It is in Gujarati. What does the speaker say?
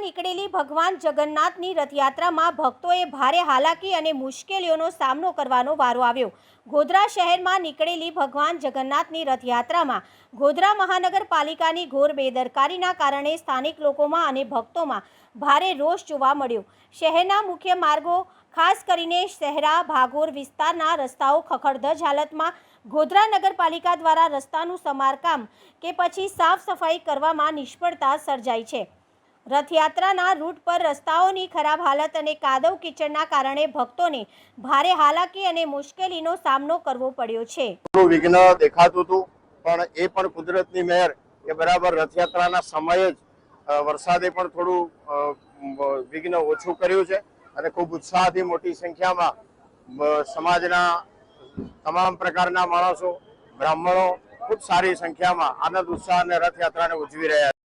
નીકળેલી ભગવાન જગન્નાથની રથયાત્રામાં ભક્તોએ ભારે હાલાકી અને મુશ્કેલીઓનો સામનો કરવાનો વારો આવ્યો. ગોધરા શહેરમાં નીકળેલી ભગવાન જગન્નાથની રથયાત્રામાં ગોધરા મહાનગરપાલિકાની ઘોર બેદરકારીના કારણે સ્થાનિક લોકોમાં અને ભક્તોમાં ભારે રોષ જોવા મળ્યો. શહેરના મુખ્ય માર્ગો, ખાસ કરીને શહેરા ભાગોર વિસ્તારના રસ્તાઓ ખખડધજ હાલતમાં ગોધરા નગરપાલિકા દ્વારા રસ્તાનું સમારકામ કે પછી સાફ સફાઈ કરવામાં નિષ્ફળતા સર્જાઈ છે. રથયાત્રાના રૂટ પર રસ્તાઓની ખરાબ હાલત અને કાદવ કિચડના કારણે ભક્તોને ભારે હાલાકી અને મુશ્કેલીનો સામનો કરવો પડ્યો છે. વિઘ્ન દેખાતું હતું, પણ એ પણ કુદરતની મહેર કે બરાબર રથયાત્રાના સમયે જ વરસાદે પણ થોડું વિઘ્ન ઓછું કર્યું છે અને ખૂબ ઉત્સાહથી મોટી સંખ્યામાં સમાજના તમામ પ્રકારના માણસો, બ્રાહ્મણો ખૂબ સારી સંખ્યામાં આનંદ, ઉત્સાહ અને રથયાત્રાને ઉજવી રહ્યા છે.